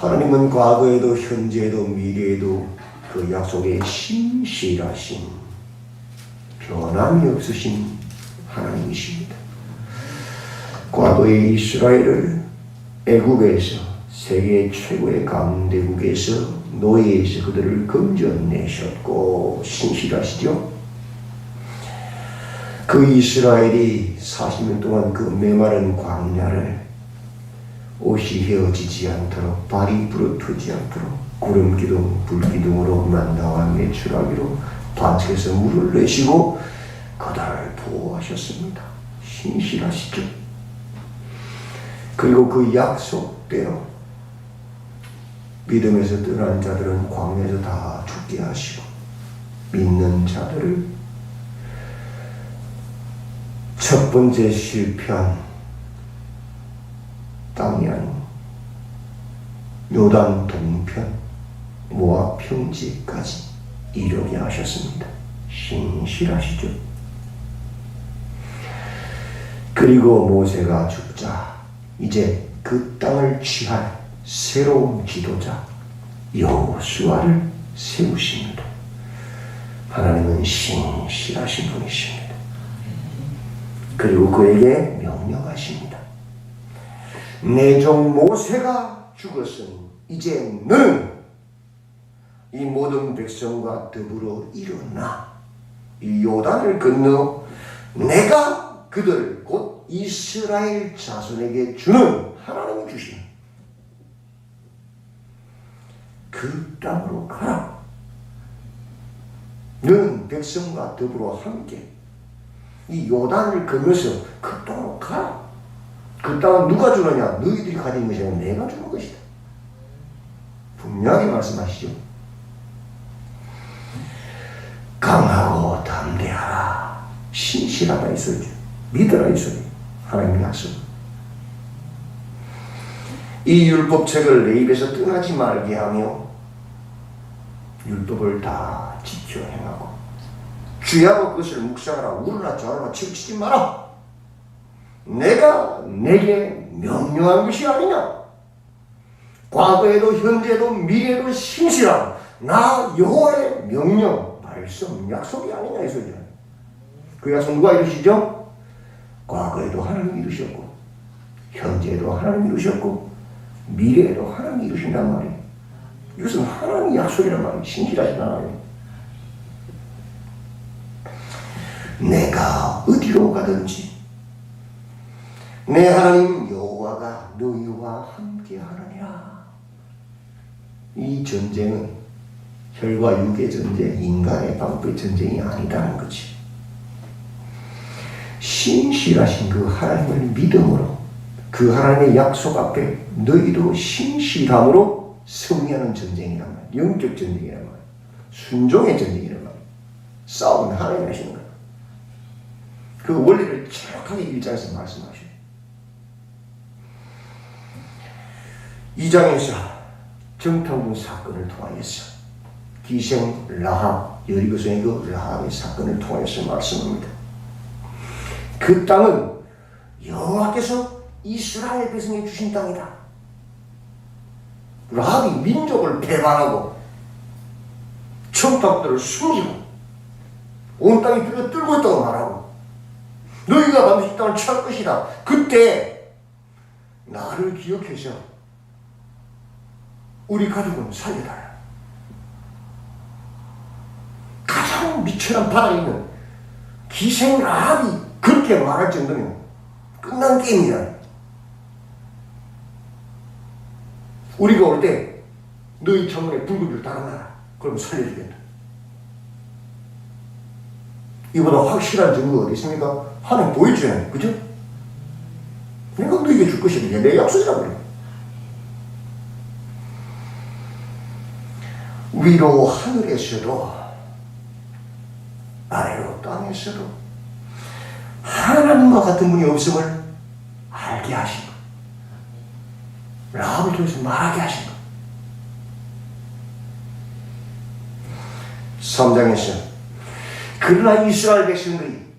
하나님은 과거에도 현재에도 미래에도 그 약속에 신실하신 변함이 없으신 하나님이십니다. 과거의 이스라엘을 애굽에서 세계 최고의 강대국에서 노예에서 그들을 건져내셨고 신실하시죠. 그 이스라엘이 40년 동안 그 메마른 광야를 옷이 헤어지지 않도록 발이 부러뜨지 않도록 구름 기둥, 불 기둥으로 만나와 매출하기로 반석에서 물을 내시고 그들을 보호하셨습니다. 신실하시죠. 그리고 그 약속대로 믿음에서 떠난 자들은 광야에서 다 죽게 하시고 믿는 자들을 첫 번째 실패한 땅이 아닌 요단 동편 모압 평지까지 이르게 하셨습니다. 신실하시죠. 그리고 모세가 죽자 이제 그 땅을 취할 새로운 지도자 여호수아를 세우십니다. 하나님은 신실하신 분이십니다. 그리고 그에게 명령하십니다. 내 종 모세가 죽었으니 이제 너는 이 모든 백성과 더불어 일어나 이 요단을 건너 내가 그들 곧 이스라엘 자손에게 주는 하나님이 주신 그 땅으로 가라. 너는 백성과 더불어 함께 이 요단을 건너서 그 땅으로 가라. 그 땅은 누가 주느냐? 너희들이 가진 것이 아니라 내가 주는 것이다. 분명히 말씀하시죠. 강하고 담대하라. 신실하다 있어죠. 믿으라 있어요. 하나님의 약속. 이 율법책을 내 입에서 떠나지 말게 하며 율법을 다 지켜 행하고 주야로 그것을 묵상하라 우르나 좌르나 치우치지 마라 내가 내게 명령한 것이 아니냐? 과거에도 현재도 미래도 신실한 나 여호와의 명령. 말씀 약속이 아니냐 이 소리야. 그 약속 누가 이루시죠? 과거에도 하나님 이루셨고 현재에도 하나님 이루셨고 미래에도 하나님 이루신단 말이에요. 이것은 하나님의 약속이란 말이에요. 신실하신 하나님 내가 어디로 가든지 내 하나님 여호와가 너희와 함께 하느니라. 이 전쟁은 혈과 육의 전쟁, 인간의 방법의 전쟁이 아니다는 거지. 신실하신 그 하나님을 믿음으로 그 하나님의 약속 앞에 너희도 신실함으로 승리하는 전쟁이란 말이야. 영적 전쟁이란 말이야. 순종의 전쟁이란 말이야. 싸움은 하나님 하시는 거야. 그 원리를 정확하게 일장에서 말씀하셔요. 2장에서 정탐군 사건을 통하여서 기생 라합, 여리고성의 그 라합의 사건을 통해서 말씀합니다. 그 땅은 여호와께서 이스라엘 백성에 주신 땅이다. 라합이 민족을 배반하고 청탁들을 숨기고 온 땅이 들어 뜰고 있다고 말하고 너희가 반드시 이 땅을 취할 것이다. 그때 나를 기억해서 우리 가족은 살려달라. 가장 미천한 바다에 있는 기생 라합이 그렇게 말할 정도면 끝난 게임이야. 우리가 올 때 너희 창문에 붉은줄 달아놔라. 그럼 살려주겠다. 이보다 확실한 증거가 어디 있습니까? 하나님 보여줘야 그죠? 내가 너에게 줄 것이다. 내 약속이라 그래. 위로 하늘에서도 아래로 땅에서도 하나님과 같은 분이 없음을 알게 하신 것. 라합을 통해서 말하게 하신 것. 3장에서 그러나 이스라엘 백성들이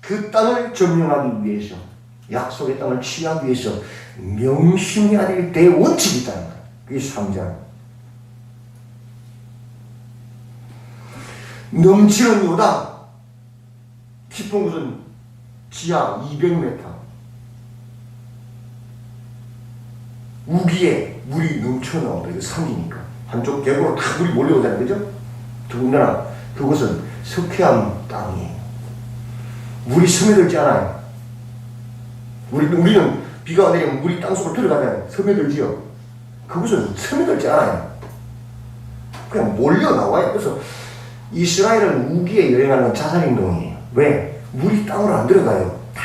그 땅을 점령하기 위해서 약속의 땅을 취하기 위해서 명심해야 될 대원칙이 있다는 거예요. 그게 3장. 넘치는 요단. 깊은 곳은 지하 200m. 우기에 물이 넘쳐나온다. 이거 산이니까. 한쪽 계곡으로 다 물이 몰려오잖아요. 그죠? 더군다나 그곳은 석회암 땅이에요. 물이 스며들지 않아요. 우리, 우리는 비가 내리면 물이 땅속으로 들어가잖아요. 스며들지요. 그곳은 스며들지 않아요. 그냥 몰려 나와요. 그래서 이스라엘은 우기에 여행하는 자살행동이에요. 왜? 물이 땅으로 안 들어가요. 다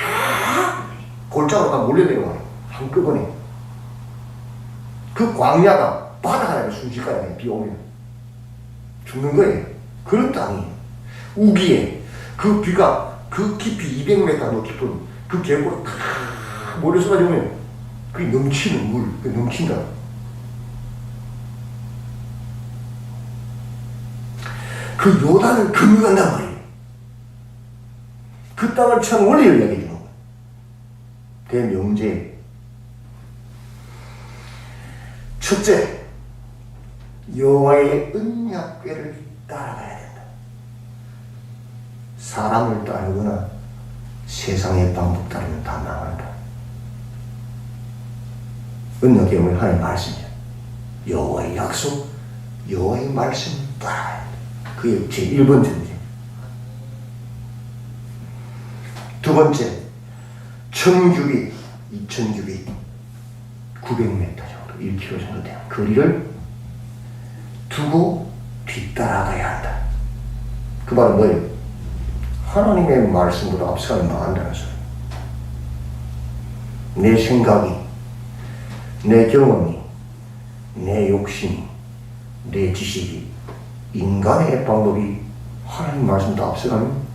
골짜기로 다 몰려 내려와요. 한꺼번에. 그 광야가 바다가 순식간에 비 오면 죽는 거예요. 그런 땅이에요. 우기에 그 비가 그 깊이 200m 더 깊은 그 계곡으로 다 몰려서 가져오면 그게 넘치는 물, 그 넘친다. 그 요단을 금유한단 말이에요. 그 땅을 참 원리를 이야기해 주는 거예요. 대명제. 첫째, 여호와의 은약궤를 따라가야 된다. 사람을 따르거나 세상의 방법 따르면 다 망한다. 은약궤는 하나님의 말씀이야. 여호와의 약속, 여호와의 말씀을 따라야 돼. 그게 제 1번 전제. 두 번째, 천규비, 2000규비, 900m 정도, 1km 정도 되는 거리를 두고 뒤따라가야 한다. 그 말은 뭐예요? 하나님의 말씀보다 앞서가면 망한다는 소리. 내 생각이, 내 경험이, 내 욕심이, 내 지식이, 인간의 방법이 하나님 말씀보다 앞서가면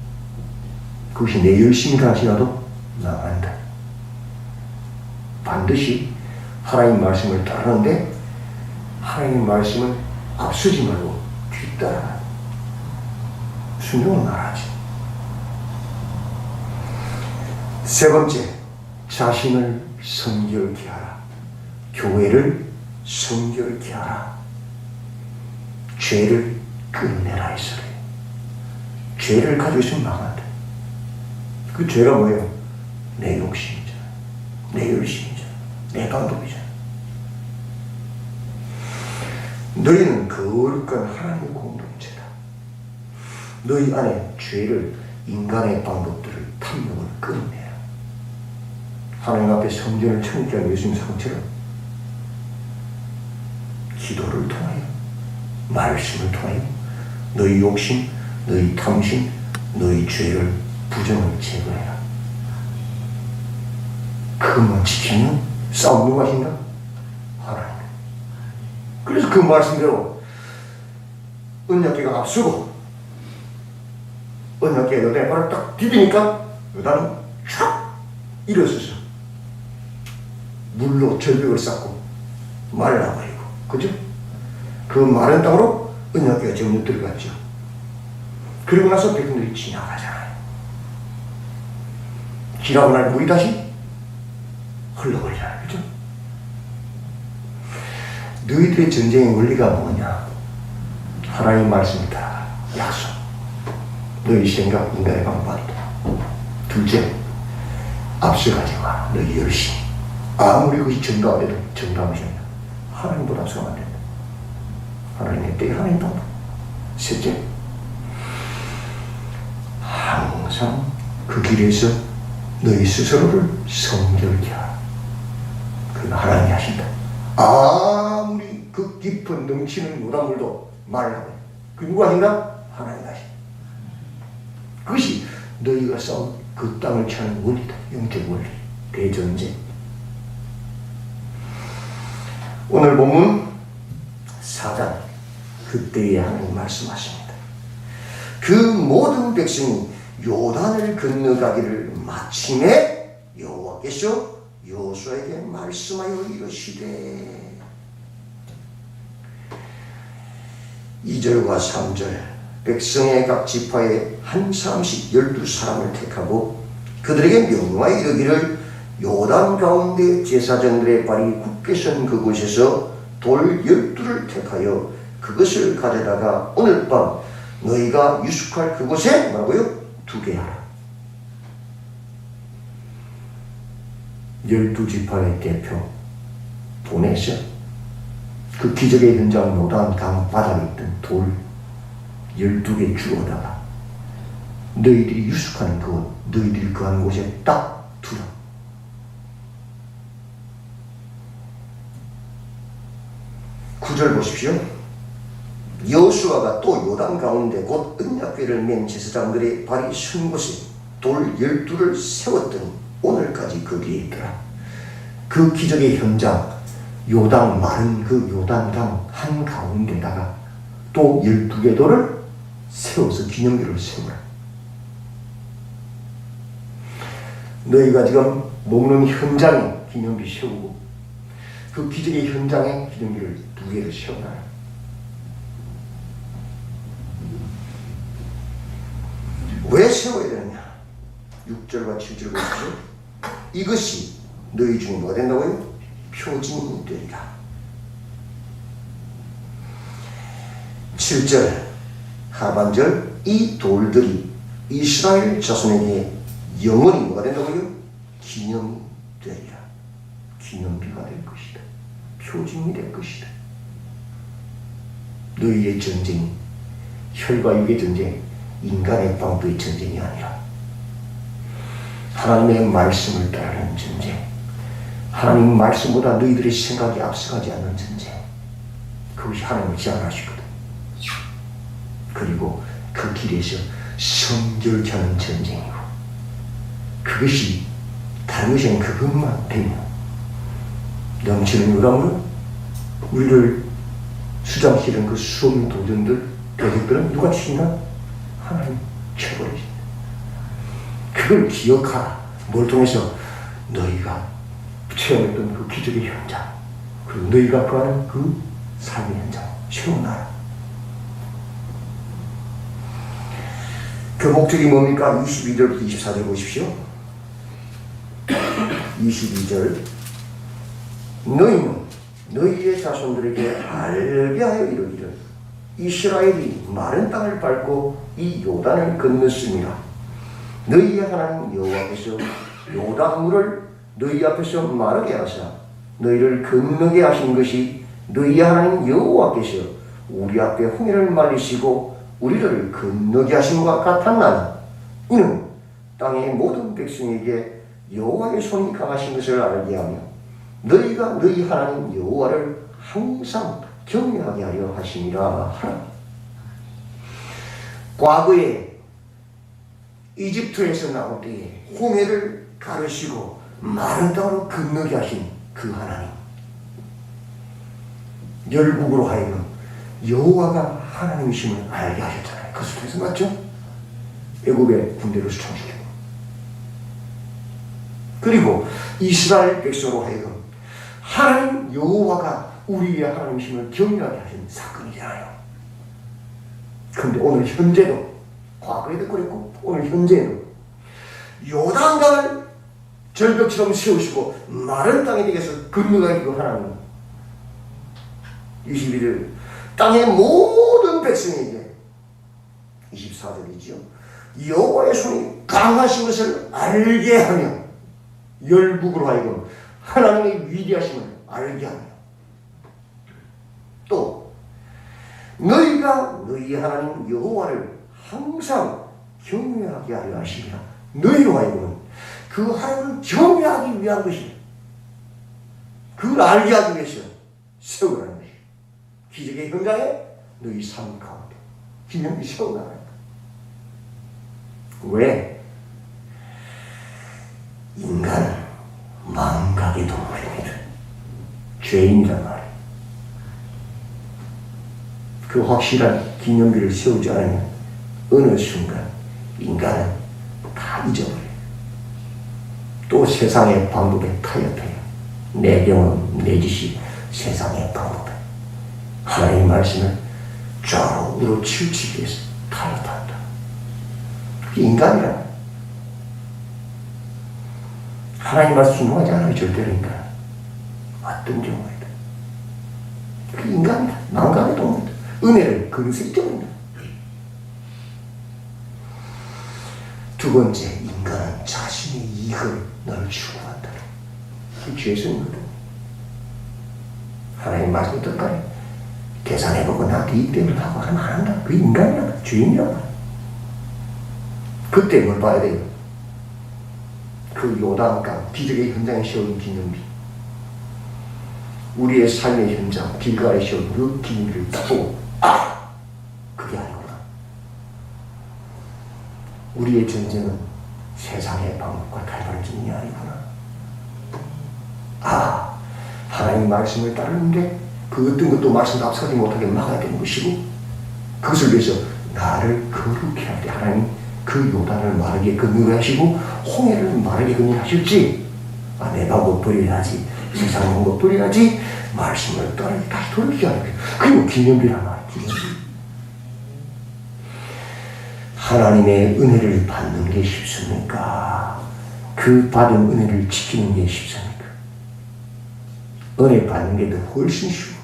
그것이 내 열심이라 할지라도 망한다. 반드시 하나님 말씀을 따르는데 하나님 말씀을 앞서지 말고 뒤따라 순종을 말하지. 세 번째, 자신을 성결케 하라. 교회를 성결케 하라. 죄를 끝내라 했어요. 죄를 가지고 있으면 망한다. 그 죄가 뭐예요? 내 욕심이잖아. 내 열심이잖아. 내 방법이잖아. 너희는 거룩한 하나님의 공동체다. 너희 안에 죄를 인간의 방법들을 탐욕을 끊어내라. 하나님 앞에 성전을 청결한 예수님 상처럼 기도를 통하여 말씀을 통하여 너희 욕심, 너희 탐심, 너희 죄를 부정을 제거해라. 그것만 지키면 싸움 누가 하신다? 하나님. 그래서 그 말씀대로 은약계가 앞서고 은약계가 여단의 발을 딱 디디니까 여단은 촥 일어서서 물로 절벽을 쌓고 말라버리고 그죠? 그 마른 땅으로 은약계가 정리 들어갔죠. 그리고 나서 백성들이 지나가잖아요. 지나고 날 물이 다시 흘러버리잖아요. 그죠? 너희들의 전쟁의 원리가 뭐냐? 하나님 따라 약속. 너희 생각, 인간의 방법이다. 둘째, 앞서가지 마. 너희 열심히. 아무리 그것이 정답해도 정답이 아니라 하나님보다 앞서가면 안 된다. 하나님 방법. 셋째, 항상 그 길에서 너희 스스로를 성결케 하라. 그건 하나님이 하신다. 아무리 그 깊은 넘치는 요단물도 말을 하고 그 누가 하신다? 하나님이 하신다. 그것이 너희가 싸운 그 땅을 차는 원리다. 영적 원리. 대전제. 오늘 본문 4장 그때에 하나님 말씀하십니다. 그 모든 백성이 요단을 건너가기를 마침에 여호와께서 여호수아에게 말씀하여 이르시되 2절과 3절 백성의 각 지파에 한 사람씩 열두 사람을 택하고 그들에게 명하여 이르기를 요단 가운데 제사장들의 발이 굳게 선 그곳에서 돌 열두를 택하여 그것을 가져다가 오늘 밤 너희가 유숙할 그곳에 뭐라고요? 두게 하라. 열두 지파의 대표 보내서 그 기적의 현장 노단 강 바닥에 있던 돌 열두 개 주워다가 너희들이 유숙하는 그곳 너희들이 그한 곳에 딱 두라. 구절 보십시오. 여수아가 또 요단 가운데 곧 은약궤를 맨 제사장들의 발이 쓴 곳에 돌 열두를 세웠더니 오늘까지 거기에 있더라. 그 기적의 현장 요단 마른 그 요단강 한 가운데다가 또 열두 개 돌을 세워서 기념비를 세우라. 너희가 지금 먹는 현장에 기념비 세우고 그 기적의 현장에 기념비를 두 개를 세워놔라. 왜 세워야 되느냐? 6절과 7절 보십시오. 이것이 너희 중에 뭐가 된다고요? 표징이 되리라. 7절 하반절 이 돌들이 이스라엘 자손에게 영원히 뭐가 된다고요? 기념이 되리라. 기념비가 될 것이다. 표징이 될 것이다. 너희의 전쟁이 혈과 육의 전쟁, 인간의 방부의 전쟁이 아니라 하나님의 말씀을 따르는 전쟁, 하나님 말씀보다 너희들의 생각이 앞서가지 않는 전쟁, 그것이 하나님을 제안하시거든. 그리고 그 길에서 성결케 하는 전쟁이고, 그것이 다른 것이 아닌 그것만 되면 넘치는 유람으로 우리를 수장시키는 그 수없는 도전들, 대적들은 누가 치나? 하나님 쳐버리신다. 그걸 기억하라. 뭘 통해서 너희가 체험했던 그 기적의 현장, 그리고 너희가 구하는 그 삶의 현장, 세워놔라. 그 목적이 뭡니까? 22절부터 24절 보십시오. 22절 너희는 너희의 자손들에게 알게 하여 이르기를 이스라엘이 마른 땅을 밟고 이 요단을 건넜습니다. 너희의 하나님 여호와께서 요단물을 너희 앞에서 마르게 하사 너희를 건너게 하신 것이 너희의 하나님 여호와께서 우리 앞에 홍해를 말리시고 우리를 건너게 하신 것 같았나니 이는 땅의 모든 백성에게 여호와의 손이 강하신 것을 알게 하며 너희가 너희 하나님 여호와를 항상 경외하게 하려 하심이라 하라. 과거에 이집트에서 나올 때에 홍해를 가르시고 마른 땅으로 건너게 하신 그 하나님. 열국으로 하여금 여호와가 하나님이심을 알게 하셨잖아요. 그 수에서 맞죠? 애굽의 군대를 수청시키고 그리고 이스라엘 백성으로 하여금 하나님 여호와가 우리의 하나님이심을 경외하게 하신 사건이잖아요. 그런데 오늘 현재도 과거에도 그랬고 오늘 현재도 요단강을 절벽처럼 세우시고 마른 땅에 대해서 건너가게 그 하나님 21일 땅의 모든 백성에게 24절이죠. 여호와의 손이 강하신 것을 알게 하며 열국으로 하여금 하나님의 위대하심을 알게 하며 또 너희가 너희 하나님 여호와를 항상 경외하게 하려 하시리라. 너희로 하여금 그 하나님을 경외하기 위한 것이 그걸 알게 하기 위해서 세우라는 것이 기적의 현장에 너희 삶 가운데 기념이 세워나가는 거야. 왜? 인간은 망각의 동물입니다. 죄인이란 말이에요 그 확실한 기념비를 세우지 않으면 어느 순간 인간은 다 잊어버려요. 또 세상의 방법에 타협해요. 내 경험, 내 지식, 세상의 방법에. 하나님의 말씀을 좌우로 치우치기 위해서 타협한다. 그게 인간이라. 하나님 말씀 순종하지 않아요, 절대로 인간. 어떤 경우에도. 그 인간이다. 망각의 동물이다. 은혜를 금슬 때문이다. 두 번째, 인간은 자신의 이익을 늘 추구한다. 그 죄성이거든. 하나님 말씀 어떨까요? 계산해보고 나한테 이익 되면 하고 하면 안 한다. 그 인간이야. 말이야. 그때 뭘 봐야 돼요? 그 요단강 기적의 현장에 세운 기념비. 우리의 삶의 현장, 길가에 세운 그 기념비를 딱 보고, 아! 그게 아니구나. 우리의 전쟁은 세상의 방법과 달발전이 아니구나. 아, 하나님 말씀을 따르는데 그 어떤 것도 말씀도 앞서지 못하게 막아야 되는 것이고 그것을 위해서 나를 거룩해 할때 하나님 그 요단을 마르게 건너하시고 홍해를 마르게 건너하실지 아, 내 방법 버려야지 세상 방법 버려야지 말씀을 따르게 다시 하는 거예요. 그리고 기념비란 말이에요. 기념비. 하나님의 은혜를 받는 게 쉽습니까? 그 받은 은혜를 지키는 게 쉽습니까? 은혜 받는 게 더 훨씬 쉬워.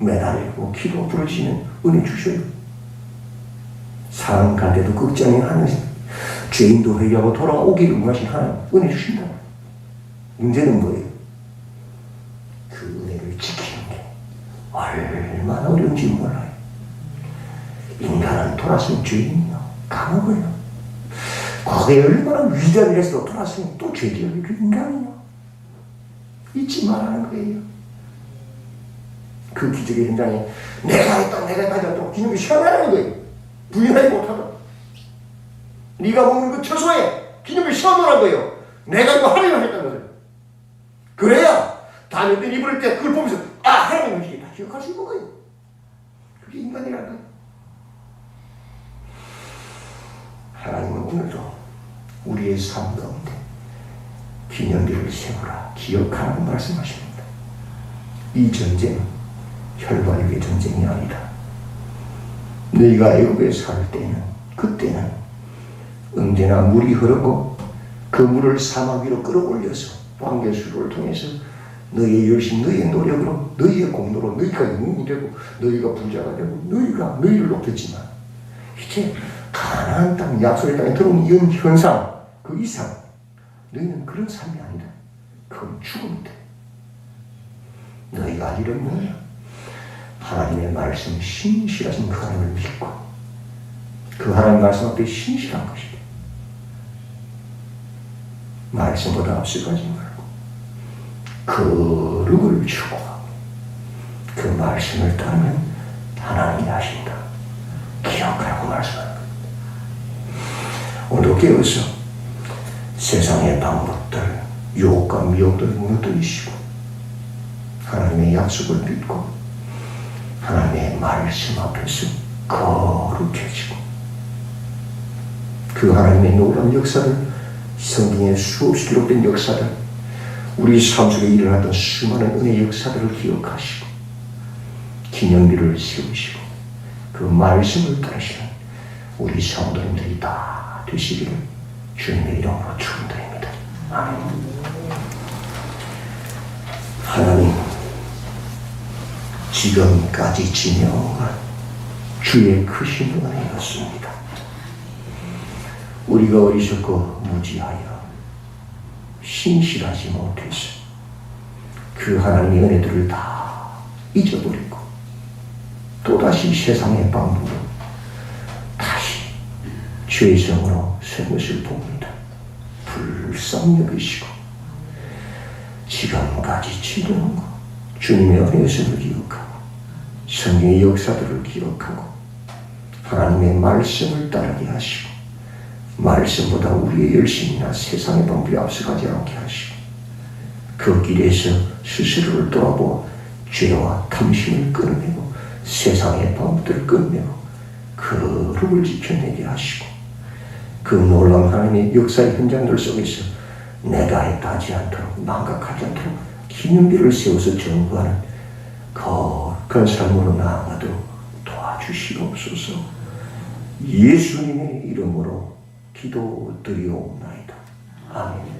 매달리고 기도 부르시면 은혜 주셔요. 사람 간데도 걱정이 하는 죄인도 회개하고 돌아오기를 원하신 하나님 은혜 주신다. 문제는 뭐예요? 그 은혜를 지키는 게 얼마나 어려운지 몰라요. 인간은 돌아선 죄인이요. 까먹어요. 과거에 얼마나 위대한 일했어도 돌아서면 또 죄지어요. 그 인간이요. 잊지 말라는 거예요. 그 기적의 현장에 내가 했다, 내가 또 기념이 시험하라는 거예요. 부인하지 못하다. 네가 먹는 그 처소에 기념이 시험하라는 거예요. 내가 이거 하나님 했다는 거예요. 그래야 다음에 때 입을 때 그걸 보면서 아 하나님 이게 다 기억할 수 있는 거예요. 그게 인간이라는 거예요. 하나님은 오늘도 우리의 삶 가운데 기념비를 세우라 기억하라고 말씀하십니다. 이 전쟁은 혈관육의 전쟁이 아니다. 너희가 애굽에 살 때는 그때는 언제나 물이 흐르고 그 물을 사막 위로 끌어올려서 왕개수를 통해서 너희의 열심, 너희의 노력으로, 너희의 공로로 너희가 영웅이 되고 너희가 부자가 되고 너희가 너희를 높였지만 이제 가나안 땅, 약속의 땅에 들어온 이 현상 그 이상 너희는 그런 삶이 아니다. 그건 죽음이다. 너희가 할 일은 뭐냐? 하나님의 말씀 신실하신 그 하나님을 믿고 그 하나님 말씀 앞에 신실한 것이다. 말씀보다 앞서가지 말고 거룩을 추구하고 그 말씀을 따르면 하나님이 하신다. 기억하라고 말씀합니다. 오늘 깨어서 세상의 방법들, 유혹과 미혹들 무너뜨리시고 하나님의 약속을 믿고 하나님의 말씀 앞에서 거룩해지고 그 하나님의 놀라운 역사를 성경에 수없이 기록된 역사들 우리 삶 속에 일어났던 수많은 은혜 역사들을 기억하시고 기념비를 세우시고 그 말씀을 따르시는 우리 성도님들이 다 되시기를 주님의 이름으로 축원드립니다. 아멘. 하나님 지금까지 것 주의 크신 은혜였습니다. 우리가 어리석고 무지하여 신실하지 못해서 그 하나님의 은혜들을 다 잊어버리고 또다시 세상의 방법으로 죄성으로 새 것을 봅니다. 불쌍히 여기시고 지금까지 지도는 것 주님의 은혜성을 기억하고 성경의 역사들을 기억하고 하나님의 말씀을 따르게 하시고 말씀보다 우리의 열심이나 세상의 방법이 앞서가지 않게 하시고 그 길에서 스스로를 돌아보아 죄와 탐심을 끊어내고 세상의 방법들을 끊어내고 거룩을 지켜내게 하시고 그 놀라운 하나님의 역사의 현장들 속에서 내가 했다 하지 않도록 망각하지 않도록 기념비를 세워서 정부하는 거룩한 삶으로 나아가도록 도와주시옵소서 예수님의 이름으로 기도드리옵나이다. 아멘.